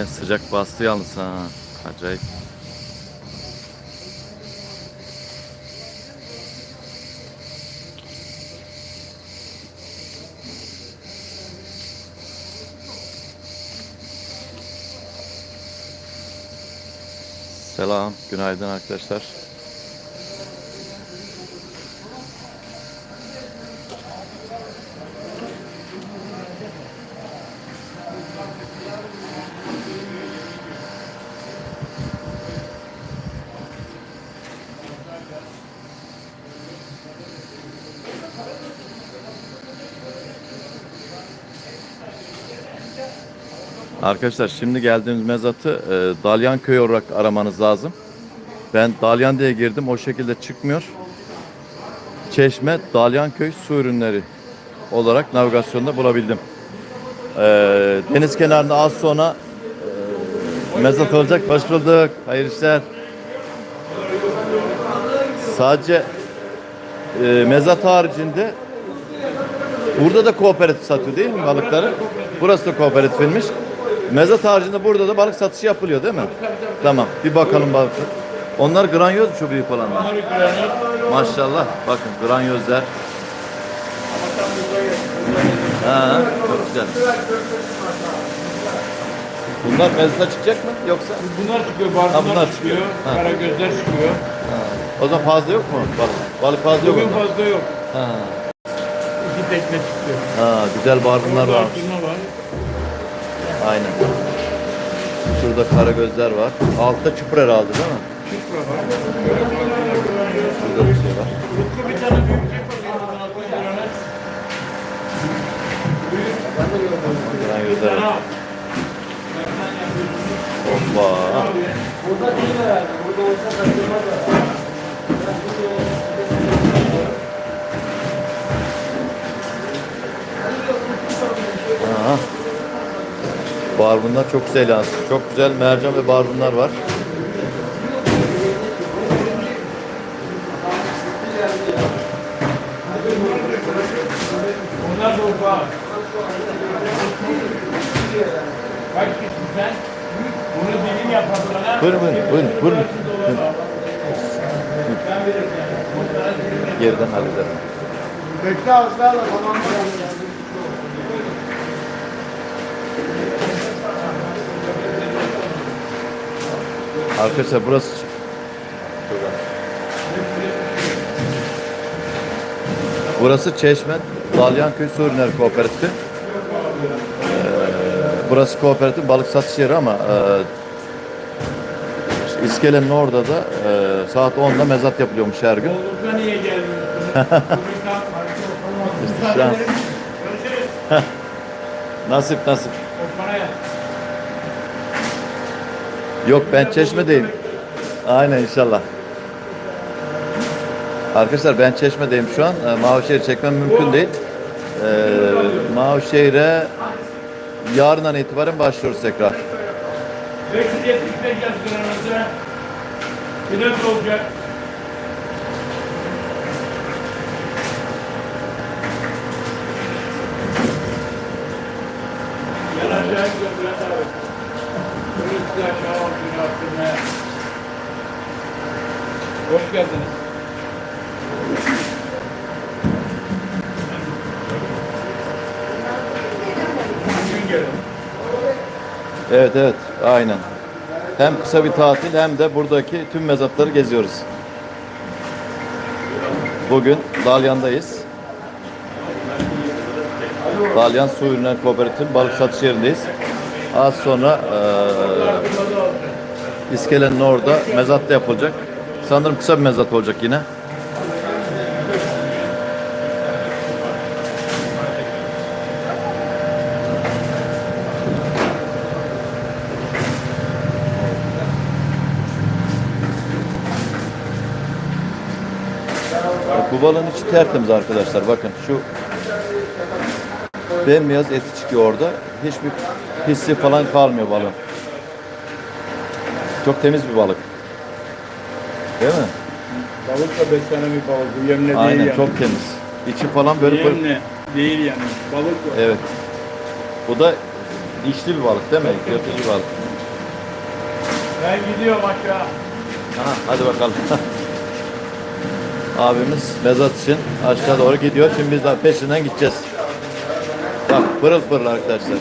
Yine sıcak bastı yalnız ha. Acayip. Selam, günaydın arkadaşlar. Arkadaşlar şimdi geldiğimiz mezatı e, Dalyan köy olarak aramanız lazım. Ben Dalyan diye girdim o şekilde çıkmıyor. Çeşme Dalyan köy su ürünleri olarak navigasyonda bulabildim. E, deniz kenarında az sonra e, mezat olacak. Hoş bulduk. Hayırlı işler. Sadece e, mezat haricinde Burada da kooperatif satıyor değil mi balıkları? Burası da kooperatifmiş. Mezat haricinde burada da balık satışı yapılıyor değil mi? Tamam. Bir bakalım balık. Onlar granyoz mu şu büyük olanlar? Maşallah. Bakın granyozlar. Ha, çok güzel. Bunlar mezata çıkacak mı yoksa? Bunlar çıkıyor, barbular Ha, bunlar çıkıyor, çıkıyor. Ha. karagözler çıkıyor. O zaman fazla yok mu balık? Balık fazla yok Bugün fazla yok. Ha. İki tekne çıkıyor. ha, güzel barbunlar var. Var. Aynen. Şurada kara gözler var. Altta çupra herhalde değil mi? Çıkma var. Şurada bir şey var. Utku bir tane büyük çek bakayım. Buradan atlayın burana. Kara gözler var. Hoppa. Aha. Barbunlar çok güzel yalnız. Çok güzel mercan ve barbunlar var. Onlar da ufak. Kaç kişi sen? Bunu dilim sana. Buyurun buyurun buyurun. buyurun. Geriden hallederim. Bekle ağızlarla tamam Arkadaşlar burası Burası Çeşme Dalyanköy Su Ürünleri Kooperatifi. Ee, burası kooperatif balık satış yeri ama e, İskelenin orada da e, saat 10'da mezat yapılıyormuş her gün. Oğlumda niye gelmiyorsun? Şans. Nasip nasip. O paraya. Yok ben Çeşme'deyim. Aynen inşallah. Arkadaşlar ben Çeşme'deyim şu an. E, Mavişehir çekmem mümkün değil. E, Mavişehir'e yarından itibaren başlıyoruz tekrar. 575 yazgılarınızı bilet olacak. Gel aşağı Hoş geldiniz. Evet evet aynen. Hem kısa bir tatil hem de buradaki tüm mezatları geziyoruz. Bugün Dalyan'dayız. Dalyan Su Ürünler Kooperatif balık satış yerindeyiz. Az sonra İskelenin orada mezat da yapılacak. Sanırım kısa bir mezat olacak yine. Bu içi tertemiz arkadaşlar. Bakın şu bembeyaz eti çıkıyor orada. Hiçbir hissi falan kalmıyor balığın. Çok temiz bir balık. Değil mi? Balıkla beslenen bir balık. Bu yemle değil Aynen yani. çok temiz. İçi falan böyle böyle. Yemle değil yani. Balık var. Evet. Bu da Dişli bir balık değil mi? Bir balık. Ben gidiyorum aşağı. Aha, hadi bakalım. Abimiz mezat için aşağı doğru gidiyor. Şimdi biz de peşinden gideceğiz. Bak pırıl pırıl arkadaşlar.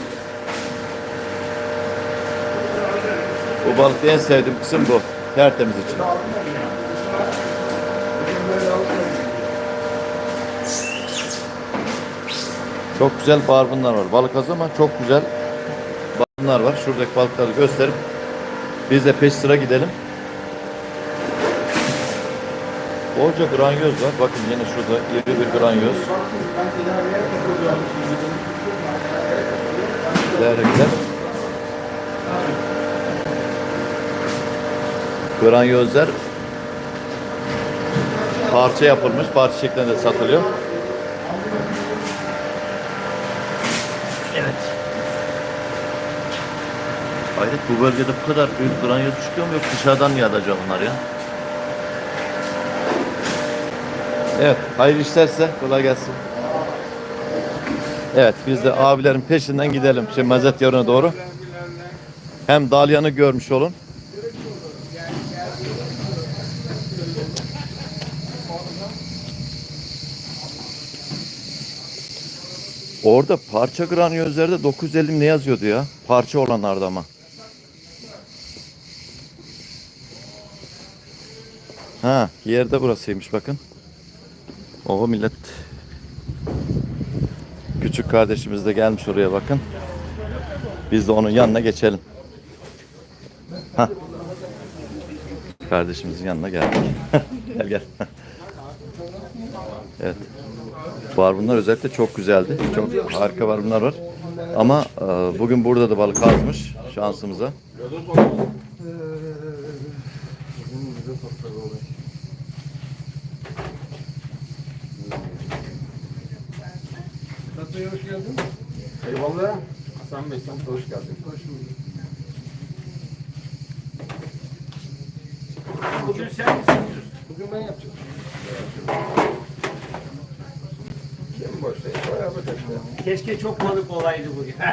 Bu balıkta en sevdiğim kısım bu. Tertemiz için. Çok güzel barbunlar var. Balık az ama çok güzel barbunlar var. Şuradaki balıkları gösterip biz de peş sıra gidelim. Bolca granyoz var. Bakın yine şurada iri bir granyoz. Değerlikler. Granyozlar parça yapılmış, parça şeklinde satılıyor. Evet. Hayret bu bölgede bu kadar büyük granyoz çıkıyor mu yok dışarıdan mı yağacak onlar ya? Evet, hayırlı işlerse kolay gelsin. Evet, biz de abilerin peşinden gidelim. Şimdi Mazet yarına doğru. Hem Dalyan'ı görmüş olun. Orada parça graniyozlarda 950 ne yazıyordu ya? Parça olanlarda ama. Ha, yerde burasıymış bakın. O millet küçük kardeşimiz de gelmiş oraya bakın. Biz de onun yanına geçelim. Ha. Kardeşimizin yanına geldik. gel gel. evet. Barbunlar özellikle çok güzeldi. Çok harika barbunlar var. Ama e, bugün burada da balık azmış şansımıza. Tatlıya hoş geldin. Eyvallah. Hasan Bey sen hoş geldin. Hoş bulduk. Bugün sen misin? Bugün ben yapacağım. Kim boş değil, bayağı bir taşla. Keşke çok balık olaydı bugün.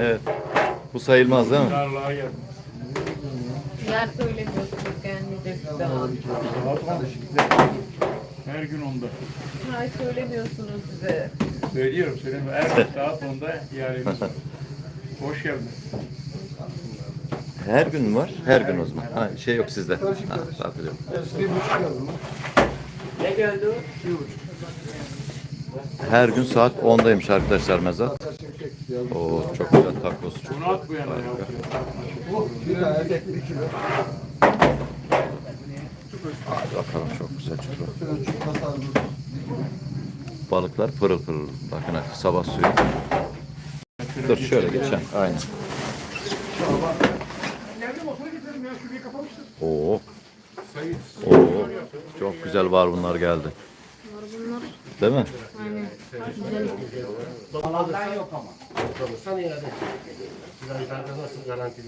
Evet. Bir. Bu sayılmaz değil mi? Darlığa geldim. Yer. Her gün onda. Ay söylemiyorsunuz bize. Söylüyorum söylemiyorum. Her gün saat onda yarın. Hoş geldin. Her gün mü var? Her gün o zaman. Ha, şey yok sizde. Ha, tatil yok. Bir buçuk yazdım. Ne geldi o? Her gün saat 10'daymış arkadaşlar mezat. Oo çok güzel kilo. Hadi bakalım çok güzel tasarruf. Balıklar pırıl pırıl. Bakın sabah suyu. Dur şöyle geçeceğim. Aynen. Oo. Oo. Çok güzel var bunlar geldi. Değil mi?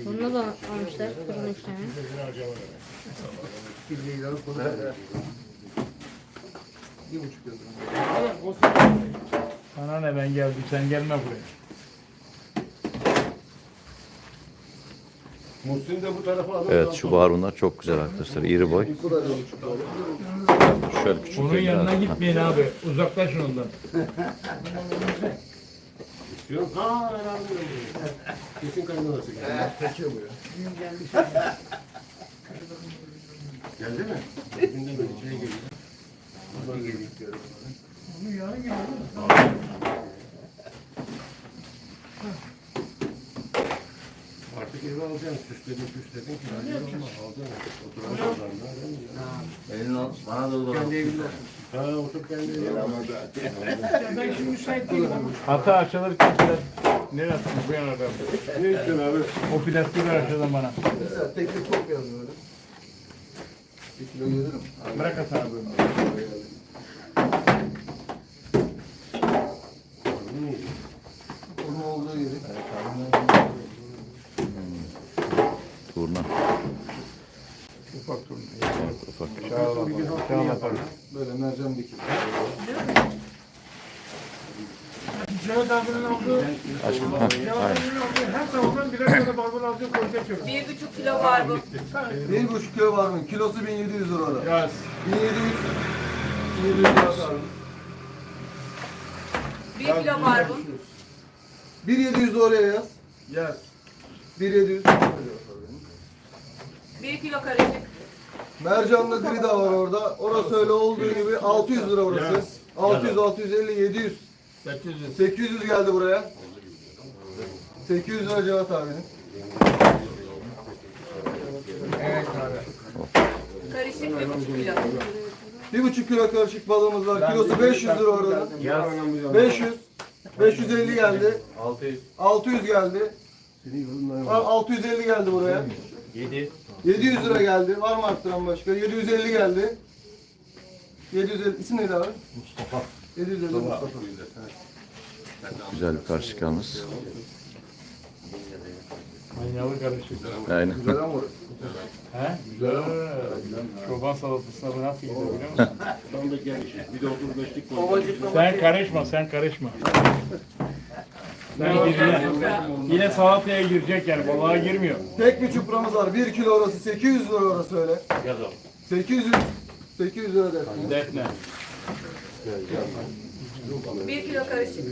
Bunu da almışlar, kırmış tane. Bir buçuk yazdım. Sana ne ben geldim sen gelme buraya. Muhsin de bu tarafa alır. Evet şu var bunlar çok güzel arkadaşlar. İri boy. Şöyle küçük. Onun yanına gitmeyin abi. Uzaklaşın ondan. Yok. Ha anlıyorum. Kesin kaynanası geldi. Kaçıyor bu ya. Geldi mi? Günden beri şey geliyor. Buradan geliyor. Artık eve alacaksın. Süsledin süsledin. Kiracı olma. Alacaksın. Oturan kazanlar değil mi ya? Elini al. Bana da Kendi evinde olsun. Ha otur kendi evinde. Ben şimdi müsait değilim. Hata açılırken biraz nereye attın bu yana ben. Ne istiyorsun abi? O plastik ver aşağıdan bana. Güzel. Tekli çok yazıyorum. Bir kilo gelirim. Bırak Hasan abi. Onun olduğu yeri. Turna. Ufak turun. Evet, ufak. Yaparız. Böyle mercan dikili. Cevdet abinin aldığı, Aşkım. Heh, Cevdet aynen. abinin aldığı her tavuğdan birer tane barbun aldığı koyacak diyorum. Bir buçuk kilo var bu. Bir buçuk kilo var mı? Kilosu 1700 lira orada. Yaz. 1700. 1700 lira var. Bir kilo var bu. 1700 de oraya yaz. Yaz. 1700. Bir kilo karışık. Mercanlı grida var orada. Orası öyle olduğu gibi 600 lira orası. Yes. 600, 650, 700. 800. 800 geldi buraya. 800 lira Cevat abinin. Evet abi. Karışık bir buçuk kilo. Bir buçuk kilo karışık balığımız var. Kilosu 500 lira orada. Yaz. 500. 550 geldi. 600. 600 geldi. Al- 650 geldi buraya. 7. 700 lira geldi. Var mı arttıran başka? 750 geldi. 750. İsim neydi abi? Mustafa. 750 Mustafa. Güzel bir karışık yalnız. Manyalı karışık. Aynen. Güzel ama orası. He? Güzel. Çoban salatasına bu nasıl gidiyor biliyor musun? Tam da geniş. Bir de 35'lik koy. sen karışma, sen karışma. Yine salataya girecek yani, balığa girmiyor. Tek bir çupramız var. 1 kilo orası 800 lira orası öyle. Yaz o. 800 800 lira dersin. Defne. Bir kilo karışık.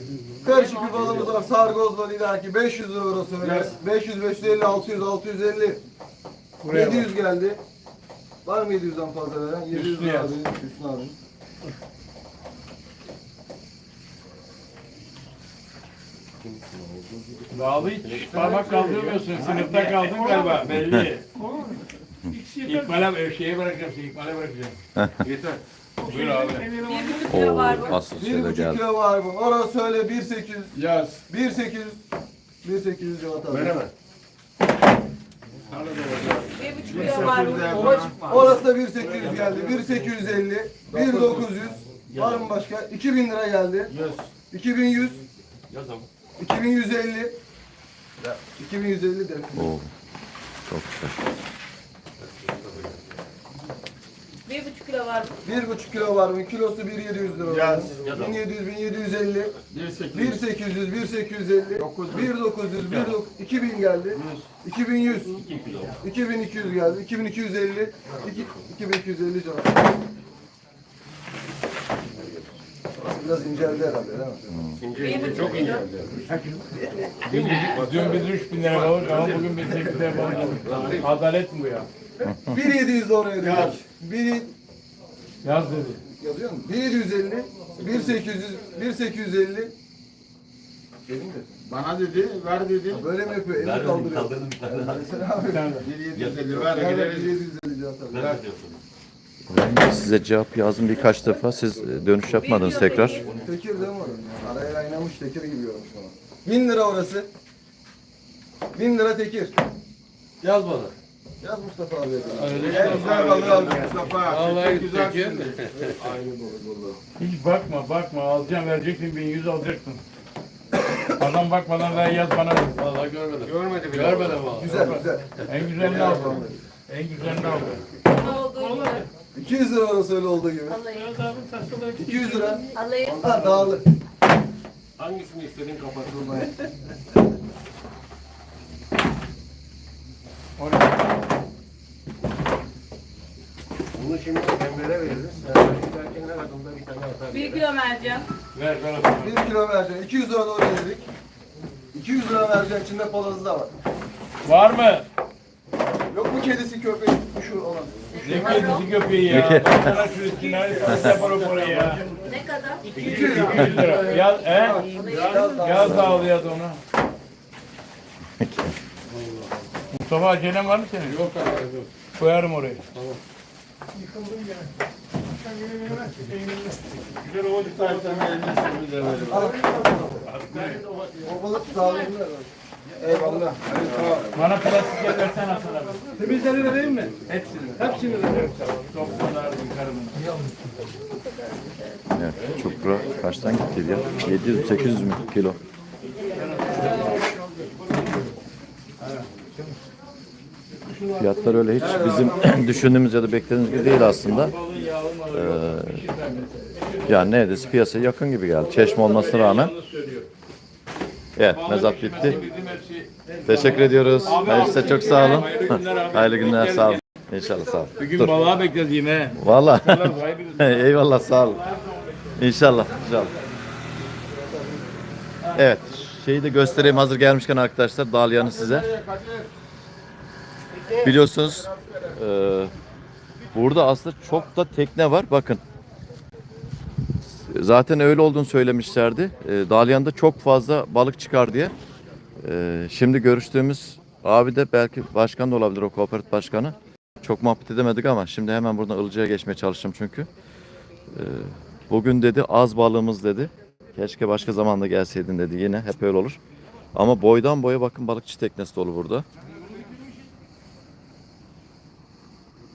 Karışık bir balığımız var. Sargoz var illaki 500 lira orası öyle. 500 550 600 650 Buraya 700 geldi. Var mı 700'den fazla veren? 700 Hüsnü lira abi. Hüsnü abi. Bağlı hiç parmak kaldırmıyorsun. Sınıfta kaldın galiba belli. İkbal'e şeye bırakacaksın, İkbal'e bırakacaksın. Yeter. Buyur abi. Bir buçuk kilo Oo, var bu. asıl 1,5 şeyde geldi. kilo var bu. Orası öyle 1800 Yaz. 1800 1800 Cevat abi. Veremem. Bir buçuk kilo var bu. Orası da 1800 geldi. 1850 1900 Var mı başka? 2000 lira geldi. 2100 Yazalım. 2150 2150 de. Oo. Çok güzel. Bir buçuk kilo var bu. 1,5 kilo var mı? Kilosu 1700 lira. Yaz. 1700 1750 1800. 1800 1850 1900 1900 2000 geldi. 2100 2200 geldi. 2250 iki- 2250 canım. Biraz inceldi herhalde değil mi? Bir buçuk kilo. Dün, dün biz 3 bin lira balık ama bugün biz 8 lira balık aldık. Adalet mi bu ya? 1700 de oraya diyor. 1 Yaz dedi. yazıyor mu? 1750 1800 1850 Dedim de. Bana dedi, ver dedi. Böyle mi yapıyor? Elini kaldırıyor. Mesela abi. Bir tane. 750 ver Evet, gideriz. 1750 cevap tabii. Ver. Ben de size cevap yazdım birkaç defa. Siz e, dönüş yapmadınız tekrar. Tekir değil mi orası? Araya kaynamış tekir gibi yormuş bana. 1000 lira orası. 1000 lira tekir. Yaz bana. Yaz Mustafa abi. En güzel balığı al Mustafa. Vallahi güzel. tekin. Aynı balık vallahi. Hiç bakma, bakma. Alacağım, vereceksin, 1100 alacaksın. Adam bakmadan ver yaz bana. Vallahi görmedim. Görmedi bile. Görmedim valla. Güzel güzel. En güzelini al. En güzelini al. Ne olduğu gibi. 200 lira orası öyle olduğu gibi. Alayım. 200 lira. Alayım. Ha dağılı. Hangisini istedin kapat. Bunu şimdi Emre'ye veririz. Giderken her adımda bir tane atar. Bir kilo mercan. Ver, o zaman. 1 kilo vereceksin. 200 lira oraya dedik. 200 lira vereceksin. İçinde palazı da var. Var mı? Yok mu kedisi köpeği? Şu olan. Ne kedisi köpeği ya. Ya? Ne kadar? 200 lira. Yaz, he? Yaz da al yaz onu. Mustafa acelen var mı senin? Yok abi. Yok. Koyarım oraya. Güzel oldu zaten. O balık dağılımlı. Eyvallah. Bana plastik versene Hasan abi. Temizleri de vereyim mi? Hepsini. Hepsini de. Çok kadar yıkarım. Evet, çupra kaçtan gitti ya? 700-800 mü kilo? Fiyatlar öyle hiç bizim düşündüğümüz ya da beklediğimiz gibi değil aslında. Pişirmemesi. Yani neredeyse piyasaya yakın gibi geldi. Çeşme olmasına rağmen. Evet mezat bitti. Teşekkür ediyoruz. Hayırlı size çok sağ olun. Hayırlı günler sağ olun. İnşallah sağ olun. Bir gün Dur. balığa bekleriz yine. Valla. Eyvallah sağ olun. İnşallah. İnşallah. Evet. Şeyi de göstereyim hazır gelmişken arkadaşlar. Dalyan'ı size. Biliyorsunuz eee, burada aslında çok da tekne var. Bakın. Zaten öyle olduğunu söylemişlerdi. Eee Dalyan'da çok fazla balık çıkar diye. Eee, şimdi görüştüğümüz abi de belki başkan da olabilir o kooperatif başkanı. Çok muhabbet edemedik ama şimdi hemen buradan Ilıca'ya geçmeye çalışacağım çünkü. Ee, bugün dedi az balığımız dedi. Keşke başka zamanda gelseydin dedi yine hep öyle olur. Ama boydan boya bakın balıkçı teknesi dolu burada.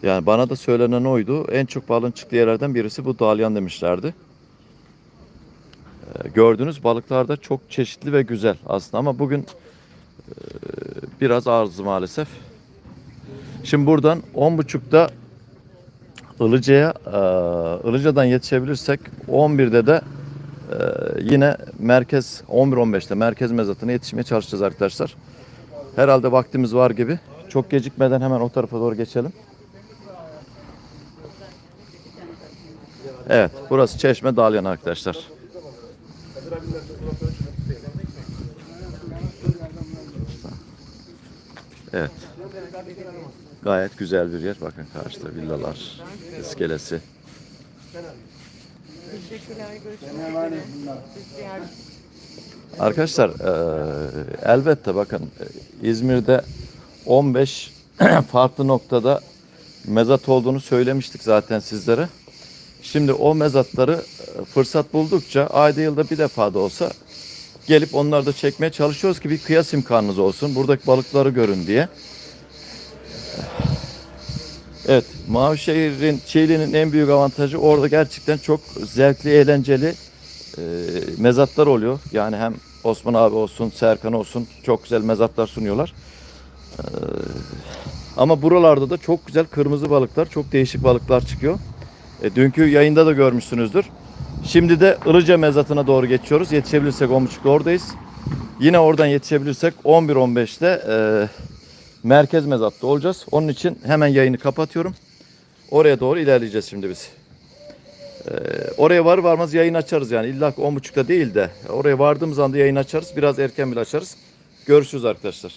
Yani bana da söylenen oydu. En çok balığın çıktığı yerlerden birisi bu dalyan demişlerdi. Ee, gördüğünüz balıklar da çok çeşitli ve güzel aslında ama bugün biraz azdı maalesef. Şimdi buradan 10.30'da Ilıca'ya, e, Ilıca'dan yetişebilirsek 11'de de e, yine merkez 11-15'te merkez mezatına yetişmeye çalışacağız arkadaşlar. Herhalde vaktimiz var gibi. Çok gecikmeden hemen o tarafa doğru geçelim. Evet, burası Çeşme Dalyan arkadaşlar. Evet. Gayet güzel bir yer. Bakın karşıda villalar, iskelesi. Arkadaşlar eee, elbette bakın e, İzmir'de 15 farklı noktada mezat olduğunu söylemiştik zaten sizlere. Şimdi o mezatları e, fırsat buldukça ayda yılda bir defa da olsa gelip onları da çekmeye çalışıyoruz ki bir kıyas imkanınız olsun. Buradaki balıkları görün diye. Evet, Mavişehir'in, Çiğli'nin en büyük avantajı orada gerçekten çok zevkli, eğlenceli e, mezatlar oluyor. Yani hem Osman abi olsun, Serkan olsun çok güzel mezatlar sunuyorlar. E, ama buralarda da çok güzel kırmızı balıklar, çok değişik balıklar çıkıyor. E, dünkü yayında da görmüşsünüzdür. Şimdi de Ilıca mezatına doğru geçiyoruz. Yetişebilirsek 10.30'da oradayız. Yine oradan yetişebilirsek 11-15'te e, merkez mezatta olacağız. Onun için hemen yayını kapatıyorum. Oraya doğru ilerleyeceğiz şimdi biz. Ee, oraya var varmaz yayın açarız yani. İlla ki 10.30'da değil de oraya vardığımız anda yayın açarız. Biraz erken bile açarız. Görüşürüz arkadaşlar.